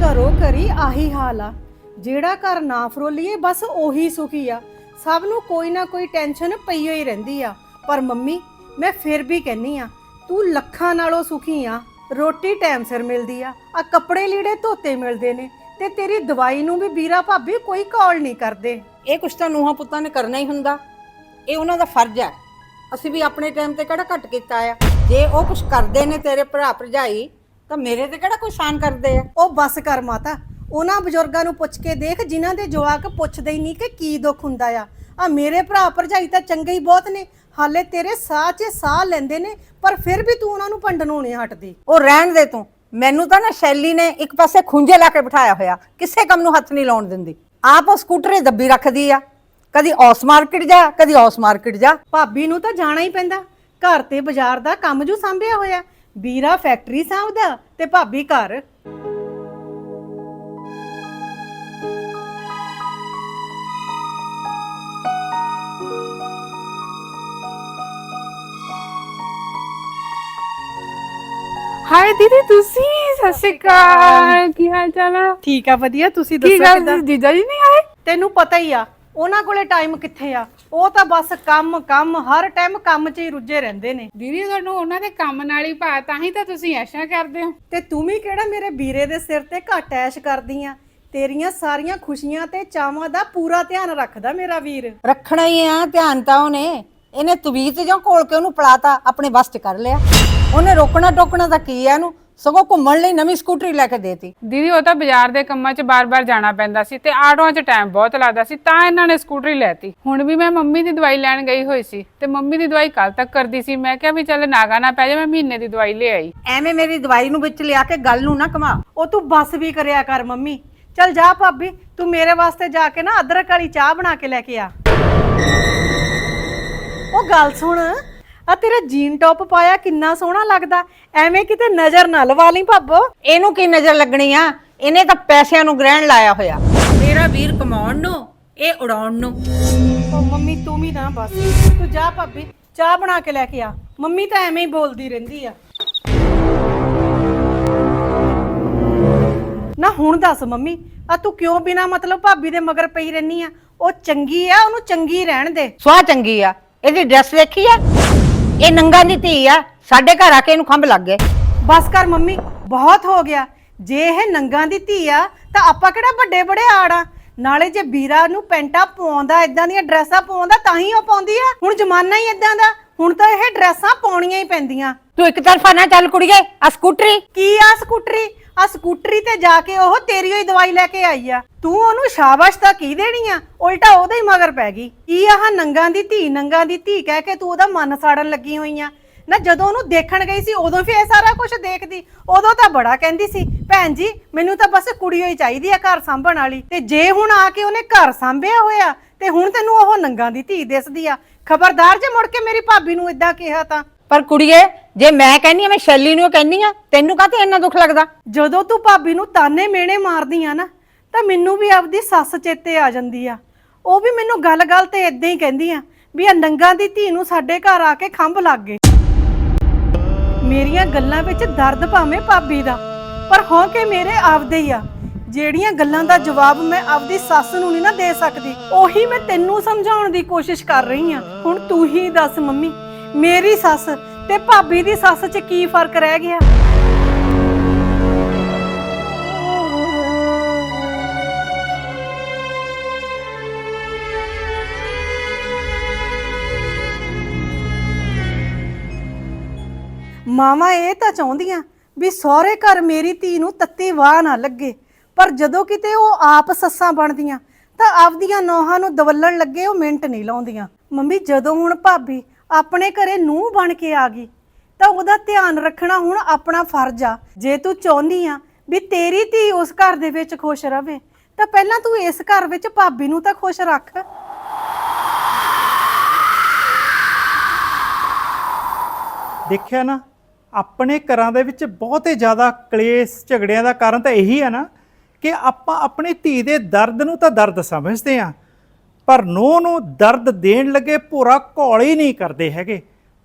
ਘਰੋ ਘਰੀ ਆਹੀ ਹਾਲ ਆ। ਜਿਹੜਾ ਘਰ ਨਾ ਫਰੋਲੀਏ, ਬਸ ਉਹੀ ਸੁਖੀ ਆ। ਸਭ ਨੂੰ ਕੋਈ ਨਾ ਕੋਈ ਟੈਨਸ਼ਨ ਪਈ ਹੋਈ ਰਹਿੰਦੀ ਆ। ਪਰ ਮੰਮੀ, ਮੈਂ ਫਿਰ ਵੀ ਕਹਿੰਨੀ ਆ, ਤੂੰ ਲੱਖਾਂ ਨਾਲੋਂ ਸੁਖੀ ਆ। ਰੋਟੀ ਟਾਈਮ ਸਿਰ ਮਿਲਦੀ ਆ। ਆ ਕੱਪੜੇ ਲੀੜੇ ਧੋਤੇ ਮਿਲਦੇ ਨੇ ਤੇ ਤੇਰੀ ਦਵਾਈ ਨੂੰ ਵੀ ਵੀਰਾ ਭਾਬੀ ਕੋਈ ਕਾਲ ਨਹੀਂ ਕਰਦੇ। ਇਹ ਕੁਛ ਤਾਂ ਨੂਹਾਂ ਪੁੱਤਾਂ ਨੇ ਕਰਨਾ ਹੀ ਹੁੰਦਾ। ਇਹ ਉਹਨਾਂ ਦਾ ਫਰਜ਼ ਹੈ ਅਸੀਂ ਵੀ ਆਪਣੇ ਟਾਈਮ ਤੇ ਕਿਹੜਾ ਘੱਟ ਕੀਤਾ ਆ। ਜੇ ਉਹ ਕੁਛ ਕਰਦੇ ਨੇ ਤੇਰੇ ਭਰਾ ਭਰਜਾਈ ਤਾਂ ਮੇਰੇ ਤੇ ਕਿਹੜਾ ਕੋਈ ਸ਼ਾਨ ਕਰਦੇ ਆ? ਉਹ ਬਸ ਕਰ ਮਾਤਾ ਉਹਨਾਂ ਬਜ਼ੁਰਗਾਂ ਨੂੰ ਪੁੱਛ ਕੇ ਦੇਖ ਜਿਨ੍ਹਾਂ ਦੇ ਜਵਾਕ ਪੁੱਛਦੇ ਹੀ ਨਹੀਂ ਕਿ ਕੀ ਦੁੱਖ ਹੁੰਦਾ ਆ। ਆ ਮੇਰੇ ਭਰਾ ਭਰਜਾਈ ਤਾਂ ਚੰਗੇ ਹੀ ਬਹੁਤ ਨੇ ਹਾਲੇ ਤੇਰੇ ਸਾਹ 'ਚ ਸਾਹ ਲੈਂਦੇ ਨੇ ਪਰ ਫਿਰ ਵੀ ਤੂੰ ਉਹਨਾਂ ਨੂੰ ਭੰਡਣੋਂ ਨਹੀਂ ਹਟਦੀ। ਉਹ ਰਹਿਣ ਦੇ ਤੂੰ। ਮੈਨੂੰ ਤਾਂ ਨਾ ਸ਼ੈਲੀ ਨੇ ਇੱਕ ਪਾਸੇ ਖੁੰਝੇ ਲਾ ਕੇ ਬਿਠਾਇਆ ਹੋਇਆ ਕਿਸੇ ਕੰਮ ਨੂੰ ਹੱਥ ਨਹੀਂ ਲਾਉਣ ਦਿੰਦੀ। ਆਪ ਉਹ ਸਕੂਟਰੇ ਦੱਬੀ ਰੱਖਦੀ ਆ। ਕਦੀ ਔਸ ਮਾਰਕੀਟ ਜਾ ਕਦੀ ਔਸ ਮਾਰਕੀਟ ਜਾ। ਭਾਬੀ ਨੂੰ ਤਾਂ ਜਾਣਾ ਹੀ ਪੈਂਦਾ। ਘਰ ਤੇ ਬਾਜ਼ਾਰ ਦਾ ਕੰਮ ਜੂ ਸੰਭਿਆ ਹੋਇਆ। ਵੀਰਾ ਫੈਕਟਰੀ ਸਾਂਭਦਾ ਤੇ ਭਾਬੀ ਘਰ। ਹਾਏ ਦੀਦੀ ਤੁਸੀਂ ਸਤਿ ਸ਼੍ਰੀ ਅਕਾਲ। ਕੀ ਹਾਲ ਚਾਲ ਠੀਕ ਆ ਵਧੀਆ। ਤੁਸੀਂ ਕੀ ਦੱਸੋ ਗੱਲ ਕਿੱਦਾਂ? ਜੀਜਾ ਜੀ ਨਹੀਂ ਆਏ? ਤੈਨੂੰ ਪਤਾ ਹੀ ਆ ਉਹਨਾਂ ਕੋਲੇ ਟਾਈਮ ਕਿੱਥੇ ਆ? ਉਹ ਤਾਂ ਬਸ ਕੰਮ ਕੰਮ ਹਰ ਟਾਈਮ ਕੰਮ 'ਚ ਹੀ ਰੁੱਝੇ ਰਹਿੰਦੇ ਨੇ। ਦੀਦੀ ਤੁਹਾਨੂੰ ਉਹਨਾਂ ਦੇ ਕੰਮ ਨਾਲ ਹੀ ਪਾ ਤਾਂ ਹੀ ਤਾਂ ਤੁਸੀਂ ਐਸ਼ਾ ਕਰਦੇ ਹੋ। ਤੇ ਤੂੰ ਵੀ ਕਿਹੜਾ ਮੇਰੇ ਵੀਰੇ ਦੇ ਸਿਰ ਤੇ ਘੱਟ ਐਸ਼ ਕਰਦੀ ਆ? ਤੇਰੀਆਂ ਸਾਰੀਆਂ ਖੁਸ਼ੀਆਂ ਤੇ ਚਾਵਾਂ ਦਾ ਪੂਰਾ ਧਿਆਨ ਰੱਖਦਾ ਮੇਰਾ ਵੀਰ। ਰੱਖਣਾ ਹੀ ਆ ਧਿਆਨ ਤਾਂ ਉਹਨੇ। ਇਹਨੇ ਤਵੀਤ ਜਾਂ ਕੋਲ ਕੇ ਉਹਨੂੰ ਪਲਾਤਾ ਆਪਣੇ ਵੱਸ 'ਚ ਕਰ ਲਿਆ। ਉਹਨੇ ਰੋਕਣਾ ਟੋਕਣਾ ਤਾਂ ਕੀ ਆ ਇਹਨੂੰ ਸਗੋਂ ਘੁੰਮਣ ਲਈ ਨਵੀਂ ਸਕੂਟਰੀ ਲੈ ਕੇ ਦੇਤੀ। ਦੀਦੀ ਉਹ ਤਾਂ ਬਾਜ਼ਾਰ ਦੇ ਕੰਮਾਂ 'ਚ ਬਾਰ-ਬਾਰ ਜਾਣਾ ਪੈਂਦਾ ਸੀ ਤੇ ਆਟੋਆਂ 'ਚ ਟਾਈਮ ਬਹੁਤ ਲੱਗਦਾ ਸੀ ਤਾਂ ਇਹਨਾਂ ਨੇ ਸਕੂਟਰੀ ਲੈਤੀ। ਹੁਣ ਵੀ ਮੈਂ ਮੰਮੀ ਦੀ ਦਵਾਈ ਲੈਣ ਗਈ ਹੋਈ ਸੀ ਤੇ ਮੰਮੀ ਦੀ ਦਵਾਈ ਕੱਲ ਤੱਕ ਕਰਦੀ ਸੀ। ਮੈਂ ਕਿਹਾ ਵੀ ਚੱਲ ਨਾਗਾ ਨਾ ਪੈ ਜਾ ਮੈਂ ਮਹੀਨੇ ਦੀ ਦਵਾਈ ਲੈ ਆਈ। ਐਵੇਂ ਮੇਰੀ ਦਵਾਈ ਨੂੰ ਵਿੱਚ ਲਿਆ ਕੇ ਗੱਲ ਨੂੰ ਨਾ ਕਮਾ ਉਹ ਤੂੰ ਬਸ ਵੀ ਕਰਿਆ ਕਰ ਮੰਮੀ। ਚੱਲ ਜਾ ਭਾਬੀ ਤੂੰ ਮੇਰੇ ਵਾਸਤੇ ਜਾ ਕੇ ਨਾ ਅਦਰਕ ਵਾਲੀ ਚਾਹ ਬਣਾ ਕੇ ਲੈ ਕੇ ਆ। ਉਹ ਗੱਲ ਸੁਣ ਆ ਤੇਰਾ ਜੀਨ ਟੌਪ ਪਾਇਆ ਕਿੰਨਾ ਸੋਹਣਾ ਲੱਗਦਾ। ਐਵੇਂ ਕਿਤੇ ਨਜ਼ਰ ਨਾ ਲਵਾ ਲਈ ਭਾਬੋ। ਇਹਨੂੰ ਕੀ ਨਜ਼ਰ ਲੱਗਣੀ ਆ? ਇਹਨੇ ਤਾਂ ਪੈਸਿਆਂ ਨੂੰ ਗ੍ਰਹਿਣ ਲਾਇਆ ਹੋਇਆ। ਮੇਰਾ ਵੀਰ ਕਮਾਉਣ ਨੂੰ ਇਹ ਉਡਾਉਣ ਨੂੰ। ਮੰਮੀ ਤੂੰ ਵੀ ਨਾ ਬਸ। ਤੂੰ ਜਾ ਭਾਬੀ ਚਾਹ ਬਣਾ ਕੇ ਲੈ ਕੇ ਆ। ਮੰਮੀ ਤਾਂ ਐਵੇਂ ਹੀ ਬੋਲਦੀ ਰਹਿੰਦੀ ਆ। ਨਾ ਹੁਣ ਦੱਸ ਮੰਮੀ ਆ ਤੂੰ ਕਿਉਂ ਬਿਨਾ ਮਤਲਬ ਭਾਬੀ ਦੇ ਮਗਰ ਪਈ ਰਹਿਨੀ ਆ? ਉਹ ਚੰਗੀ ਆ ਉਹਨੂੰ ਚੰਗੀ ਰਹਿਣ ਦੇ। ਸਵਾਹ ਚੰਗੀ ਆ। ਇਹਦੀ ਡਰੈਸ ਵੇਖੀ ਆ? ਇਹ ਨੰਗਾ ਦੀ ਧੀ ਆ। ਸਾਡੇ ਘਰ ਆ ਕੇ ਇਹਨੂੰ ਖੰਭ ਲੱਗ ਗਏ। ਬਸ ਕਰ ਮੰਮੀ ਬਹੁਤ ਹੋ ਗਿਆ। ਜੇ ਇਹ ਨੰਗਾ ਦੀ ਧੀ ਆ ਤਾਂ ਆਪਾਂ ਕਿਹੜਾ ਵੱਡੇ ਬੜੇ ਆੜਾ ਨਾਲੇ ਜੇ ਵੀਰਾ ਨੂੰ ਪੈਂਟਾ ਪਵਾਉਂਦਾ ਇਦਾਂ ਦੀਆਂ ਡਰੈਸਾਂ ਪਵਾਉਂਦਾ ਤਾਂ ਹੀ ਉਹ ਪਾਉਂਦੀ ਆ। ਹੁਣ ਜ਼ਮਾਨਾ ਹੀ ਇਦਾਂ ਦਾ। ਹੁਣ ਤਾਂ ਇਹ ਡਰੈਸਾਂ ਪਾਉਣੀਆਂ ਹੀ ਪੈਂਦੀਆਂ। ਤੂੰ ਇੱਕ ਤਰਫਾ ਨਾ ਚੱਲ ਕੁੜੀਏ ਆ ਸਕੂਟਰੀ। ਕੀ ਆ ਸਕੂਟਰੀ? ਆ ਸਕੂਟਰੀ ਤੇ ਜਾ ਕੇ ਉਹ ਤੇਰੀ ਹੋਈ ਦਵਾਈ ਲੈ ਕੇ ਆਈ ਆ। ਤੂੰ ਉਹਨੂੰ ਸ਼ਾਬਾਸ਼ ਤਾਂ ਕੀ ਦੇਣੀ ਆ? ਉਲਟਾ ਉਹਦੇ ਹੀ ਮਗਰ ਪੈ ਗਈ। ਕੀ ਆਹ ਨੰਗਾ ਦੀ ਧੀ, ਨੰਗਾ ਦੀ ਧੀ ਕਹਿ ਕੇ ਤੂੰ ਉਹਦਾ ਮਨ ਸਾੜਨ ਲੱਗੀ ਹੋਈ ਆ? ਨਾ ਜਦੋਂ ਉਹਨੂੰ ਦੇਖਣ ਗਈ ਸੀ, ਉਦੋਂ ਵੀ ਇਹ ਸਾਰਾ ਕੁਝ ਦੇਖਦੀ। ਉਦੋਂ ਤਾਂ ਬੜਾ ਕਹਿੰਦੀ ਸੀ, ਭੈਣ ਜੀ, ਮੈਨੂੰ ਤਾਂ ਬਸ ਕੁੜੀ ਹੋਈ ਚਾਹੀਦੀ ਆ ਘਰ ਸੰਭਣ ਵਾਲੀ। ਤੇ ਜੇ ਹੁਣ ਆ ਕੇ ਉਹਨੇ ਘਰ ਸੰਭਿਆ ਹੋਇਆ, ਤੇ ਹੁਣ ਤੈਨੂੰ ਉਹ ਨੰਗਾ ਦੀ ਧੀ ਦਿਸਦੀ ਆ। ਖਬਰਦਾਰ ਜੇ ਮੁੜ ਕੇ ਮੇਰੀ ਭਾਬੀ ਨੂੰ ਇਦਾਂ ਕਿਹਾ ਤਾਂ? ਪਰ ਕੁੜੀਏ, ਜੇ ਮੈਂ ਕਹਿੰਨੀ ਆ, ਮੈਂ ਸ਼ੈਲੀ ਨੂੰ ਕਹਿੰਨੀ ਆ, ਤੈਨੂੰ ਕਾਹਤੇ ਇੰਨਾ ਦੁੱਖ ਲੱਗਦਾ? ਜਦੋਂ ਤੂੰ ਭਾਬੀ ਨੂੰ ਤਾਨੇ ਮੇਣੇ ਮਾਰਦੀ ਆ ਨਾ, ਤਾਂ ਮੈਨੂੰ ਵੀ ਆਪਦੀ ਸੱਸ ਚੇਤੇ ਆ ਜਾਂਦੀ ਆ। ਉਹ ਵੀ ਮੈਨੂੰ ਗੱਲ-ਗੱਲ ਤੇ ਇਦਾਂ ਹੀ ਕਹਿੰਦੀ ਆ, ਵੀ ਆ ਨੰਗਾ ਦੀ ਧੀ ਨੂੰ ਸਾਡੇ ਘਰ ਆ ਕੇ ਖੰਭ ਲੱਗ ਗਏ। ਮੇਰੀਆਂ ਗੱਲਾਂ ਵਿੱਚ ਦਰਦ ਭਾਵੇਂ ਭਾਬੀ ਦਾ, ਪਰ ਹੋ ਮੇਰੇ ਆਪਦੇ ਹੀ ਆ। ਜਿਹੜੀਆਂ ਗੱਲਾਂ ਦਾ ਜਵਾਬ ਮੈਂ ਆਪਦੀ ਸੱਸ ਨੂੰ ਨਹੀਂ ਨਾ ਦੇ ਸਕਦੀ, ਉਹੀ ਮੈਂ ਤੈਨੂੰ ਸਮਝਾਉਣ ਦੀ ਕੋਸ਼ਿਸ਼ ਕਰ ਰਹੀ ਆ। ਹੁਣ ਤੂੰ ਹੀ ਦੱਸ, ਮੰਮੀ। ਮੇਰੀ ਸੱਸ ਤੇ ਭਾਬੀ ਦੀ ਸੱਸ 'ਚ ਕੀ ਫ਼ਰਕ ਰਹਿ ਗਿਆ? ਮਾਵਾਂ ਇਹ ਤਾਂ ਚਾਹੁੰਦੀਆਂ ਵੀ ਸਹੁਰੇ ਘਰ ਮੇਰੀ ਧੀ ਨੂੰ ਤੱਤੀ ਵਾਹ ਨਾ ਲੱਗੇ, ਪਰ ਜਦੋਂ ਕਿਤੇ ਉਹ ਆਪ ਸੱਸਾਂ ਬਣਦੀਆਂ ਤਾਂ ਆਪਦੀਆਂ ਨੌਹਾਂ ਨੂੰ ਦਵਲਣ ਲੱਗੇ ਉਹ ਮਿੰਟ ਨਹੀਂ ਲਾਉਂਦੀਆਂ। ਮੰਮੀ, ਜਦੋਂ ਹੁਣ ਭਾਬੀ ਆਪਣੇ ਘਰੇ ਨੂੰ ਬਣ ਕੇ ਆ ਗਈ, ਤਾਂ ਉਹਦਾ ਧਿਆਨ ਰੱਖਣਾ ਹੁਣ ਆਪਣਾ ਫਰਜ਼ ਆ। ਜੇ ਤੂੰ ਚਾਹੁੰਦੀ ਆ ਵੀ ਤੇਰੀ ਧੀ ਉਸ ਘਰ ਦੇ ਵਿੱਚ ਖੁਸ਼ ਰਵੇ, ਤਾਂ ਪਹਿਲਾਂ ਤੂੰ ਇਸ ਘਰ ਵਿੱਚ ਭਾਬੀ ਨੂੰ ਤਾਂ ਖੁਸ਼ ਰੱਖ। ਦੇਖਿਆ ਨਾ, ਆਪਣੇ ਘਰਾਂ ਦੇ ਵਿੱਚ ਬਹੁਤੇ ਜ਼ਿਆਦਾ ਕਲੇਸ਼, ਝਗੜਿਆਂ ਦਾ ਕਾਰਨ ਤਾਂ ਇਹੀ ਹੈ ਨਾ ਕਿ ਆਪਾਂ ਆਪਣੀ ਧੀ ਦੇ ਦਰਦ ਨੂੰ ਤਾਂ ਦਰਦ ਸਮਝਦੇ ਆ। ਪਰ ਨੂੰਹ ਨੂੰ ਦਰਦ ਦੇਣ ਲੱਗੇ ਪੂਰਾ ਘੋਲ ਹੀ ਨਹੀਂ ਕਰਦੇ ਹੈਗੇ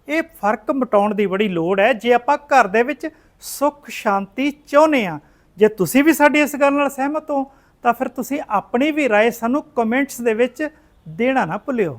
ਇਹ ਫਰਕ ਮਿਟਾਉਣ ਦੀ ਬੜੀ ਲੋੜ ਹੈ ਜੇ ਆਪਾਂ ਘਰ ਦੇ ਵਿੱਚ ਸੁੱਖ ਸ਼ਾਂਤੀ ਚਾਹੁੰਦੇ ਆ ਜੇ ਤੁਸੀਂ ਵੀ ਸਾਡੀ ਇਸ ਗੱਲ ਨਾਲ ਸਹਿਮਤ ਹੋ ਤਾਂ ਫਿਰ ਤੁਸੀਂ ਆਪਣੀ ਵੀ رائے ਸਾਨੂੰ ਕਮੈਂਟਸ ਦੇ ਵਿੱਚ ਦੇਣਾ ਨਾ ਭੁੱਲਿਓ